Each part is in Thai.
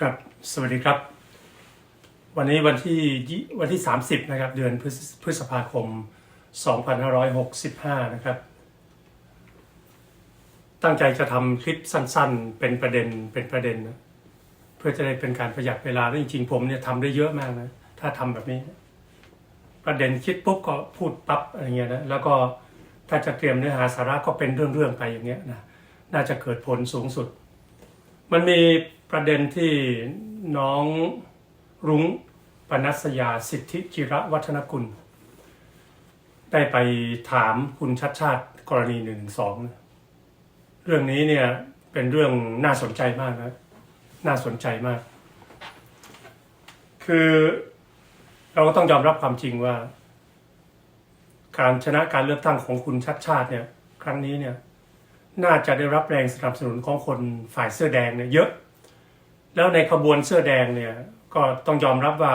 ครับ สวัสดีครับ วันนี้วันที่วันที่ 30 นะครับ เดือนพฤษพฤษภาคม 2565 นะครับ ตั้งใจจะทำคลิปสั้นๆ เป็นประเด็นเป็นประเด็นนะเพื่อจะได้เป็นการประหยัดเวลาแล้วจริงๆ ผมเนี่ยทำได้เยอะมากนะ ถ้าทำแบบนี้ ประเด็นคิดปุ๊บก็พูดปั๊บอะไรเงี้ยนะ แล้วก็ถ้าจะเตรียมเนื้อหาสาระก็เป็นเรื่องๆไปอย่างเงี้ยนะ น่าจะเกิดผลสูงสุด มันมี ประเด็นที่น้องรุ้งปนัสยาสิทธิจิระวัฒนกุล ได้ไปถามคุณชัดชาติกรณีหนึ่งสองเรื่องนี้เนี่ยเป็นเรื่องน่าสนใจมากนะ น่าสนใจมาก คือเราก็ต้องยอมรับความจริงว่า การชนะการเลือกตั้งของคุณชัดชาติเนี่ย ครั้งนี้เนี่ย น่าจะได้รับแรงสนับสนุนของคนฝ่ายเสื้อแดงเนี่ยเยอะ แล้วในขบวนเสื้อแดงเนี่ยก็ต้องยอมรับว่า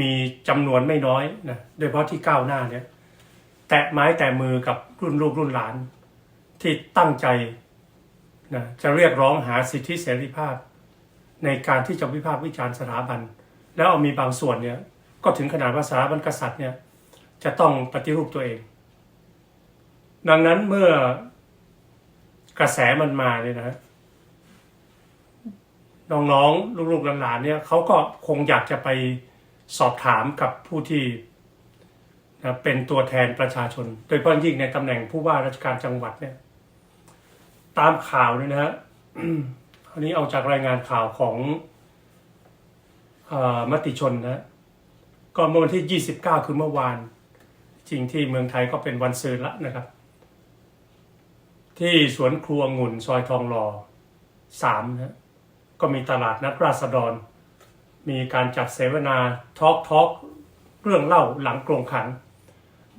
มีจำนวนไม่น้อยนะโดยเฉพาะที่ก้าวหน้าเนี่ยแตะไม้แตะมือกับรุ่นลูกรุ่นหลาน ที่ตั้งใจนะจะเรียกร้องหาสิทธิเสรีภาพ ในการที่จะวิพากษ์วิจารณ์สถาบัน แล้วเอามีบางส่วนเนี่ยก็ถึงขนาดว่าสถาบันกษัตริย์เนี่ยจะต้องปฏิรูปตัวเอง ดังนั้นเมื่อกระแสมันมาเนี่ยนะ น้องๆลูกๆหลานๆเนี่ยเขาก็คงอยากจะไปสอบถามกับผู้ที่นะเป็นตัวแทนประชาชน โดยเฉพาะยิ่งในตำแหน่งผู้ว่าราชการจังหวัดเนี่ย ตามข่าวเนี่ยนะฮะอันนี้เอาจากรายงานข่าวของอมติชนนะก็เมื่อวันที่ 29 คือเมื่อวาน จริงที่เมืองไทยก็เป็นวันซืนละนะครับ ที่สวนครัวงุ่นซอยทองหล่อสามนะ ก็มีตลาดนัดราษฎร มีการจัดเสวนาทอล์กทอล์กเรื่องเล่าหลังกรงขัน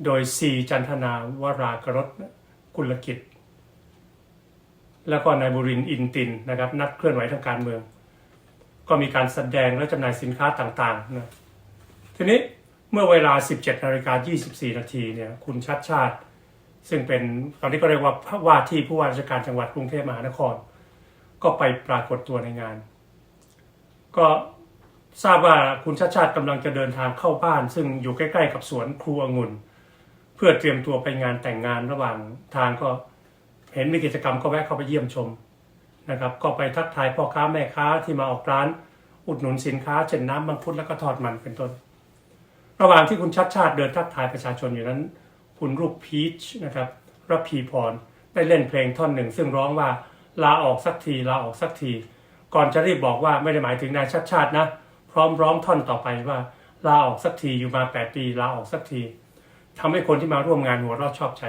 โดยซีจันทนาวรากรสกุลกิจ แล้วก็นายบุรินทร์อินตินนะครับนักเคลื่อนไหวทางการเมือง ก็มีการแสดงและจำหน่ายสินค้าต่างๆนะทีนี้เมื่อเวลา 17นาฬิกา24 นาทีเนี่ยคุณชัดชาติ ซึ่งเป็นตอนนี้ก็เรียกว่าว่าที่ผู้ว่าราชการจังหวัดกรุงเทพมหานคร ก็ไปปรากฏตัวในงาน ก็ทราบว่าคุณชาติชาติกำลังจะเดินทางเข้าบ้าน ซึ่งอยู่ใกล้ๆกับสวนครูองุ่น เพื่อเตรียมตัวไปงานแต่งงานระหว่างทางก็เห็นมีกิจกรรมก็แวะเข้าไปเยี่ยมชมนะครับ ก็ไปทักทายพ่อค้าแม่ค้าที่มาออกร้าน อุดหนุนสินค้าเช่นน้ำมังคุดแล้วก็ทอดมันเป็นต้น ระหว่างที่คุณชัดชาติเดินทักทายประชาชนอยู่นั้น คุณรูปพีชนะครับรับพีพรได้เล่นเพลงท่อนหนึ่ง ซึ่งร้องว่า ลาออกสักทีลาออกสักที ก่อนจะรีบบอกว่าไม่ได้หมายถึงนายชัดชาตินะ พร้อมร้องท่อนต่อไปว่าลาออกสักทีอยู่มา 8 ปีลาออกสักทีทำให้คนที่มาร่วมงานหัวเราะชอบใจ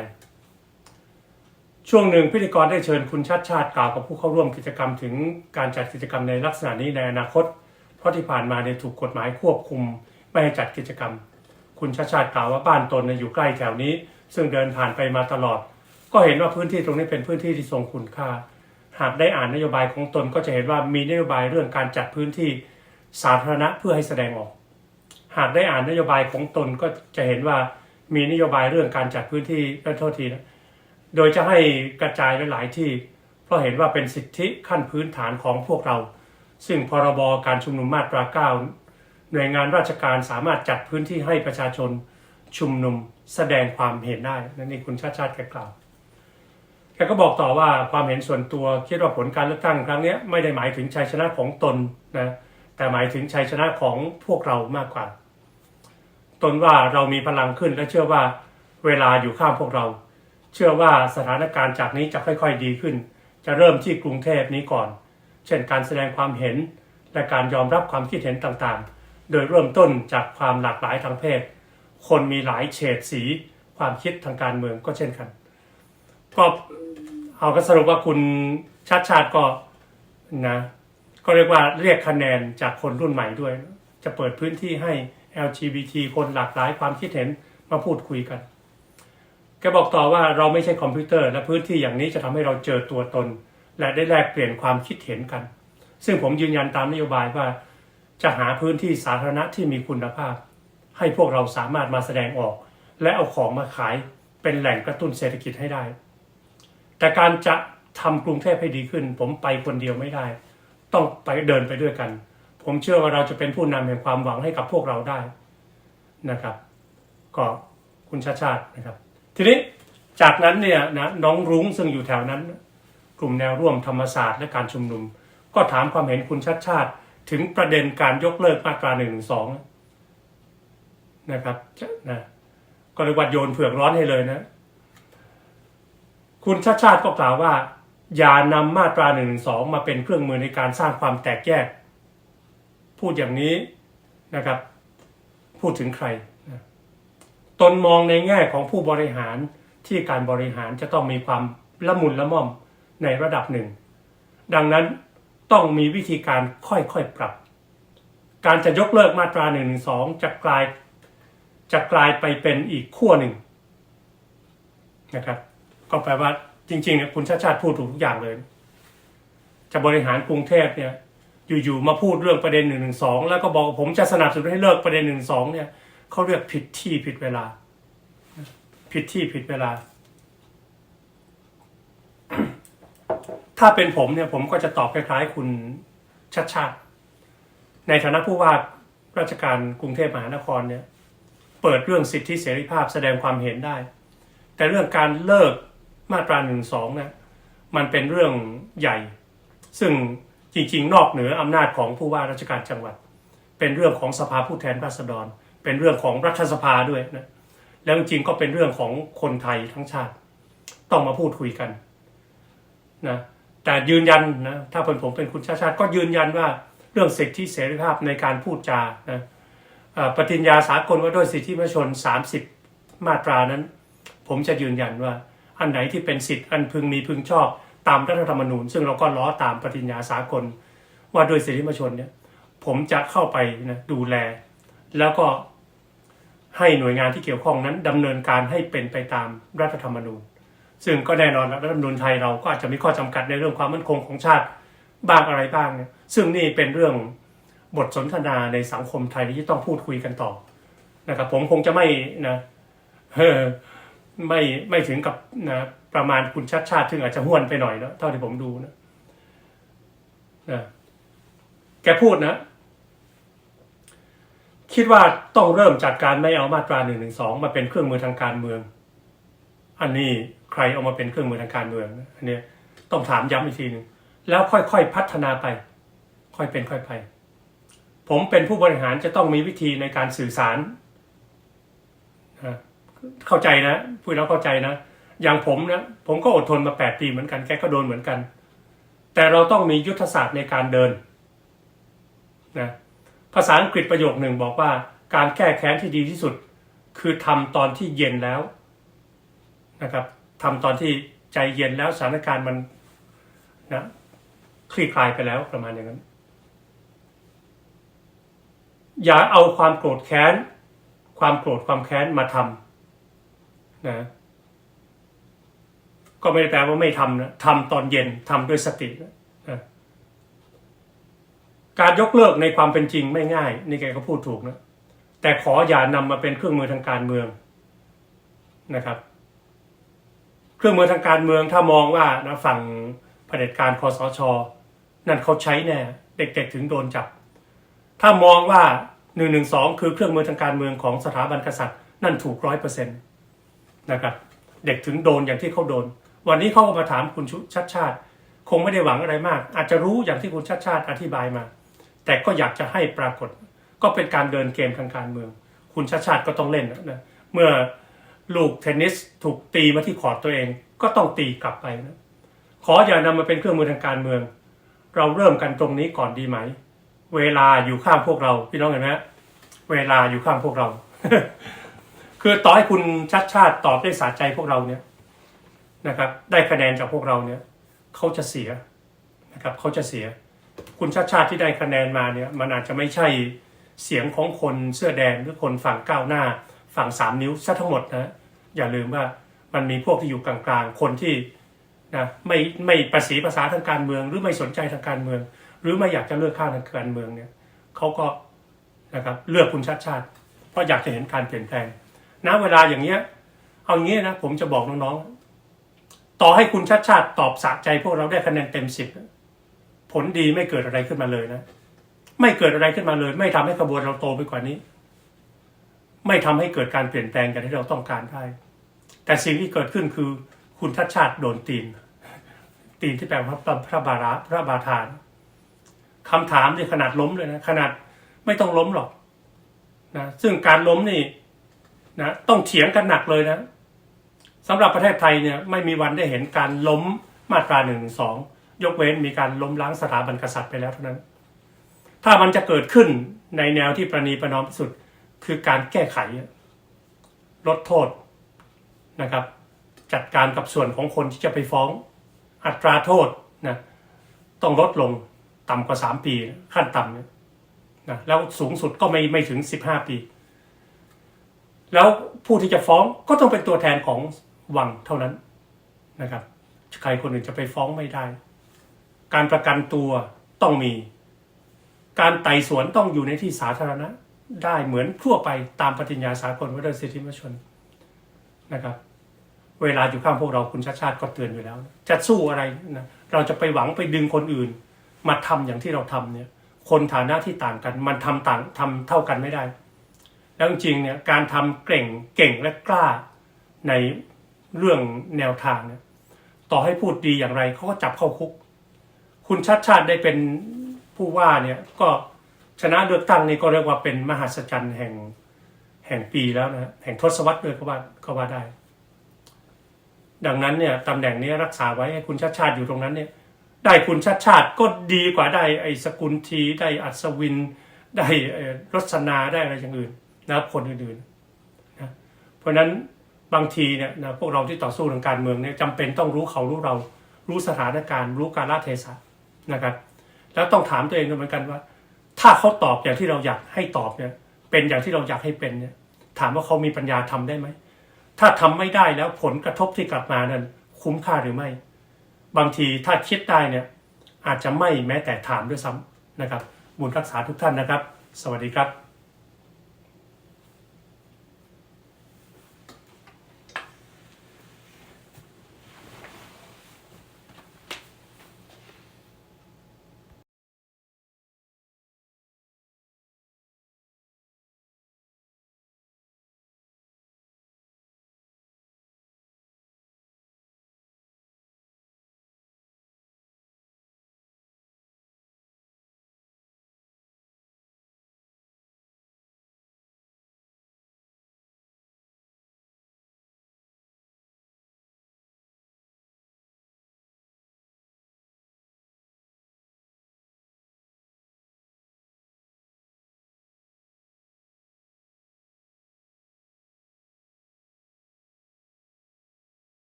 ช่วงหนึ่งพิธีกรได้เชิญคุณชัดชาติกล่าวกับผู้เข้าร่วมกิจกรรมถึงการจัดกิจกรรมในลักษณะนี้ในอนาคต เพราะที่ผ่านมาเนี่ยถูกกฎหมายควบคุมไม่ให้จัดกิจกรรม คุณชาติชาติกล่าวว่าบ้านตนอยู่ใกล้แถวนี้ ซึ่งเดินผ่านไปมาตลอด ก็เห็นว่าพื้นที่ตรงนี้เป็นพื้นที่ที่ทรงคุณค่า หากได้อ่านนโยบายของตนก็จะเห็นว่ามีนโยบายเรื่องการจัดพื้นที่สาธารณะเพื่อให้แสดงออก หากได้อ่านนโยบายของตนก็จะเห็นว่ามีนโยบายเรื่องการจัดพื้นที่เอ่อโทษทีนะโดยจะให้กระจายหลายๆที่ เพราะเห็นว่าเป็นสิทธิขั้นพื้นฐานของพวกเรา ซึ่งพรบการชุมนุมมาตราเก้าหน่วยงานราชการสามารถจัดพื้นที่ให้ประชาชนชุมนุมแสดงความเห็นได้นั่นนี่คุณชาติชาติแกกล่าว แกก็บอกต่อว่าความเห็นส่วนตัวคิดว่าผลการเลือกตั้งครั้งนี้ไม่ได้หมายถึงชัยชนะของตนนะแต่หมายถึงชัยชนะของพวกเรามากกว่า ตนว่าเรามีพลังขึ้นและเชื่อว่าเวลาอยู่ข้างพวกเรา เชื่อว่าสถานการณ์จากนี้จะค่อยๆดีขึ้น จะเริ่มที่กรุงเทพนี้ก่อน เช่นการแสดงความเห็นและการยอมรับความคิดเห็นต่างๆ โดยเริ่มต้นจากความหลากหลายทางเพศ คนมีหลายเฉดสี ความคิดทางการเมืองก็เช่นกัน ก็เอาก็สรุปว่าคุณชาติชาติก็นะ ก็เรียกว่าเรียกคะแนนจากคนรุ่นใหม่ด้วย จะเปิดพื้นที่ให้ LGBT คนหลากหลายความคิดเห็นมาพูดคุยกันแกบอกต่อว่าเราไม่ใช่คอมพิวเตอร์ และพื้นที่อย่างนี้จะทำให้เราเจอตัวตน และได้แลกเปลี่ยนความคิดเห็นกัน ซึ่งผมยืนยันตามนโยบายว่า จะหาพื้นที่สาธารณะที่มีคุณภาพ ให้พวกเราสามารถมาแสดงออก และเอาของมาขายเป็นแหล่งกระตุ้นเศรษฐกิจให้ได้ แต่การจะทำกรุงเทพให้ดีขึ้น ผมไปคนเดียวไม่ได้ ต้องไปเดินไปด้วยกัน ผมเชื่อว่าเราจะเป็นผู้นำแห่งความหวังให้กับพวกเราได้นะครับ ก็คุณชาชาตินะครับ ทีนี้จากนั้นเนี่ยนะน้องรุ้งซึ่งอยู่แถวนั้น กลุ่มแนวร่วมธรรมศาสตร์และการชุมนุม ก็ถามความเห็นคุณชาติชาติถึงประเด็นการยกเลิกมาตราหนึ่งสองนะครับนะก็เลยวัดโยนเผือกร้อนให้เลยนะ คุณชาติชาติก็กล่าวว่า อย่านำมาตราหนึ่งสองมาเป็นเครื่องมือในการสร้างความแตกแยก พูดอย่างนี้นะครับ พูดถึงใคร ตนมองในแง่ของผู้บริหารที่การบริหารจะต้องมีความละมุนละม่อมในระดับหนึ่ง ดังนั้นต้องมีวิธีการค่อยๆปรับ การจะยกเลิกมาตรา1นึจะกลายจะกลายไปเป็นอีกขั้วหนึ่งนะครับ ก็แปลว่าจริงๆเนี่ยคุณชาติชาติพูดถูกทุกอย่างเลย จะบริหารกรุงเทพเนี่ย อยู่ๆมาพูดเรื่องประเด็นหนึ่งหนึ่งสองแล้วก็บอกผมจะสนับสนุนให้เลิกประเด็นหนึ่งสองเนี่ยเขาเรียกผิดที่ผิดเวลา ผิดที่ผิดเวลา ถ้าเป็นผมเนี่ยผมก็จะตอบคล้ายๆ คุณชัดชาติ ในฐานะผู้ว่าราชการกรุงเทพมหานครเนี่ย เปิดเรื่องสิทธิเสรีภาพแสดงความเห็นได้ แต่เรื่องการเลิก มาตราหนึ่งสองนี่ยมันเป็นเรื่องใหญ่ ซึ่งจริงๆ นอกเหนืออำนาจของผู้ว่าราชการจังหวัด เป็นเรื่องของสภาผู้แทนราษฎร เป็นเรื่องของรัฐสภาด้วยนะแล้วจริงก็เป็นเรื่องของคนไทยทั้งชาติ ต้องมาพูดคุยกันนะแต่ยืนยันนะถ้าเป็นผมเป็นคุณชาติชาติก็ยืนยันว่าเรื่องสิทธิเสรีภาพในการพูดจานะปฏิญญาสากลว่าด้วยสิทธิมนุษยชน 30 มาตรานั้น ผมจะยืนยันว่า อันไหนที่เป็นสิทธิ์อันพึงมีพึงชอบตามรัฐธรรมนูญ ซึ่งเราก็ล้อตามปฏิญญาสากล ว่าโดยสิทธิมชนเนี่ยผมจะเข้าไปนะดูแล แล้วก็ให้หน่วยงานที่เกี่ยวข้องนั้นดำเนินการให้เป็นไปตามรัฐธรรมนูญ ซึ่งก็แน่นอนรัฐธรรมนูญไทยเราก็อาจจะมีข้อจำกัดในเรื่องความมั่นคงของชาติบ้างอะไรบ้างเนี่ยซึ่งนี่เป็นเรื่องบทสนทนาในสังคมไทยที่ต้องพูดคุยกันต่อนะครับผมคงจะไม่นะ ไม่ไม่ถึงกับนะประมาณคุณชัดชาติซึ่งอาจจะห้วนไปหน่อยนะเท่าที่ผมดูนะนะแกพูดนะ คิดว่าต้องเริ่มจากการไม่เอามาตราหนึ่งหนึ่งสองมาเป็นเครื่องมือทางการเมือง อันนี้ใครเอามาเป็นเครื่องมือทางการเมืองอันนี้ต้องถามย้ำอีกทีหนึ่งแล้วค่อยๆพัฒนาไป ค่อยเป็นค่อยไป ผมเป็นผู้บริหารจะต้องมีวิธีในการสื่อสาร เข้าใจนะพูดแล้วเข้าใจนะ อย่างผมนะผมก็อดทนมาแปดปีเหมือนกันแกก็โดนเหมือนกัน แต่เราต้องมียุทธศาสตร์ในการเดินนะภาษาอังกฤษประโยคหนึ่งบอกว่า การแก้แค้นที่ดีที่สุด คือทำตอนที่เย็นแล้วนะครับทำตอนที่ใจเย็นแล้วสถานการณ์มันนะคลี่คลายไปแล้วประมาณอย่างนั้น อย่าเอาความโกรธแค้น ความโกรธความแค้นมาทำ นะ ก็ไม่ได้แปลว่าไม่ทำนะทำตอนเย็นทำด้วยสตินะนะการยกเลิกในความเป็นจริงไม่ง่าย นี่แกก็พูดถูกนะ แต่ขออย่านำมาเป็นเครื่องมือทางการเมืองนะครับ เครื่องมือทางการเมืองถ้ามองว่านะฝั่งเผด็จการคอสช นั่นเขาใช้แน่เด็กๆถึงโดนจับ ถ้ามองว่าหนึ่งหนึ่งสองคือเครื่องมือทางการเมืองของสถาบันกษัตริย์ นั่นถูกร้อยเปอร์เซ็นต์ นะครับ เด็กถึงโดนอย่างที่เขาโดน วันนี้เขาก็มาถามคุณชัดชาติ คงไม่ได้หวังอะไรมาก อาจจะรู้อย่างที่คุณชัดชาติอธิบายมา แต่ก็อยากจะให้ปรากฏ ก็เป็นการเดินเกมทางการเมือง คุณชัดชาติก็ต้องเล่นนะเมื่อลูกเทนนิสถูกตีมาที่คอร์ตตัวเอง ก็ต้องตีกลับไปนะขออย่านำมาเป็นเครื่องมือทางการเมือง เราเริ่มกันตรงนี้ก่อนดีไหม เวลาอยู่ข้างพวกเรา พี่น้องเห็นไหมเวลาอยู่ข้างพวกเรา คือต่อให้คุณชัดชาติตอบได้สาใจพวกเราเนี่ยนะครับ ได้คะแนนจากพวกเราเนี่ยเขาจะเสียนะครับเขาจะเสีย คุณชาติชาติที่ได้คะแนนมาเนี่ยมันอาจจะไม่ใช่เสียงของคนเสื้อแดงหรือคนฝั่งก้าวหน้า ฝั่งสามนิ้วซะทั้งหมดนะอย่าลืมว่ามันมีพวกที่อยู่กลางๆ คนที่นะไม่ไม่ประสีภาษาทางการเมือง หรือไม่สนใจทางการเมือง หรือไม่อยากจะเลือกข้างทางการเมืองเนี่ยเขาก็นะครับเลือกคุณชาติชาติ เพราะอยากจะเห็นการเปลี่ยนแปลง ณเวลาอย่างเงี้ย เอางี้นะผมจะบอกน้องๆ ต่อให้คุณชาติชาติตอบสะใจพวกเราได้คะแนนเต็มสิบผลดีไม่เกิดอะไรขึ้นมาเลยนะ ไม่เกิดอะไรขึ้นมาเลย ไม่ทำให้ขบวนเราโตไปกว่านี้ ไม่ทำให้เกิดการเปลี่ยนแปลงกันที่เราต้องการได้ แต่สิ่งที่เกิดขึ้นคือ คุณทัชชาติโดนตีน ตีนที่แปลว่าพระพระบาราพระบาทานคำถามเนี่ยขนาดล้มเลยนะ ขนาดไม่ต้องล้มหรอกนะซึ่งการล้มนี่ นะต้องเถียงกันหนักเลยนะสำหรับประเทศไทยเนี่ยไม่มีวันได้เห็นการล้มมาตราหนึ่งสองยกเว้นมีการล้มล้างสถาบันกษัตริย์ไปแล้วเท่านั้น ถ้ามันจะเกิดขึ้นในแนวที่ประนีประนอมที่สุดคือการแก้ไข ลดโทษนะครับ จัดการกับส่วนของคนที่จะไปฟ้อง อัตราโทษนะต้องลดลงต่ำกว่าสามปีขั้นต่ำเนี่ยนะแล้วสูงสุดก็ไม่ไม่ถึงสิบห้าปี แล้วผู้ที่จะฟ้องก็ต้องเป็นตัวแทนของวังเท่านั้นนะครับ ใครคนอื่นจะไปฟ้องไม่ได้ การประกันตัวต้องมี การไต่สวนต้องอยู่ในที่สาธารณะ ได้เหมือนทั่วไปตามปฏิญญาสากลว่าด้วยสิทธิมนุษยชนนะครับ เวลาอยู่ข้างพวกเราคุณชาติชาติก็เตือนอยู่แล้ว จะสู้อะไรนะเราจะไปหวังไปดึงคนอื่น มาทำอย่างที่เราทำเนี่ย คนฐานะที่ต่างกัน มันทำต่างทำเท่ากันไม่ได้ แล้วจริงเนี่ยการทำเก่งเก่งและกล้าในเรื่องแนวทางเนี่ยต่อให้พูดดีอย่างไรเขาก็จับเข้าคุก คุณชาติชาติได้เป็นผู้ว่าเนี่ยก็ชนะเลือกตั้งนี่ก็เรียกว่าเป็นมหัศจรรย์แห่งแห่งปีแล้วนะแห่งทศวรรษด้วยก็ว่าก็ว่าได้ ดังนั้นเนี่ยตำแหน่งนี้รักษาไว้ให้คุณชาติชาติอยู่ตรงนั้นเนี่ยได้คุณชาติชาติก็ดีกว่าได้ไอ้สกุลทีได้อัศวิน ได้รสนาได้อะไรอย่างอื่น นะครับคนอื่นๆนะเพราะฉะนั้นบางทีเนี่ยนะพวกเราที่ต่อสู้ทางการเมืองเนี่ยจำเป็นต้องรู้เขารู้เรา รู้สถานการณ์รู้กาลเทศะนะครับ แล้วต้องถามตัวเองด้วยเหมือนกันว่า ถ้าเขาตอบอย่างที่เราอยากให้ตอบเนี่ย เป็นอย่างที่เราอยากให้เป็นเนี่ย ถามว่าเขามีปัญญาทำได้ไหมถ้าทำไม่ได้แล้วผลกระทบที่กลับมานั้น คุ้มค่าหรือไม่ บางทีถ้าคิดได้เนี่ย อาจจะไม่แม้แต่ถามด้วยซ้ำนะครับ บุญรักษาทุกท่านนะครับ สวัสดีครับ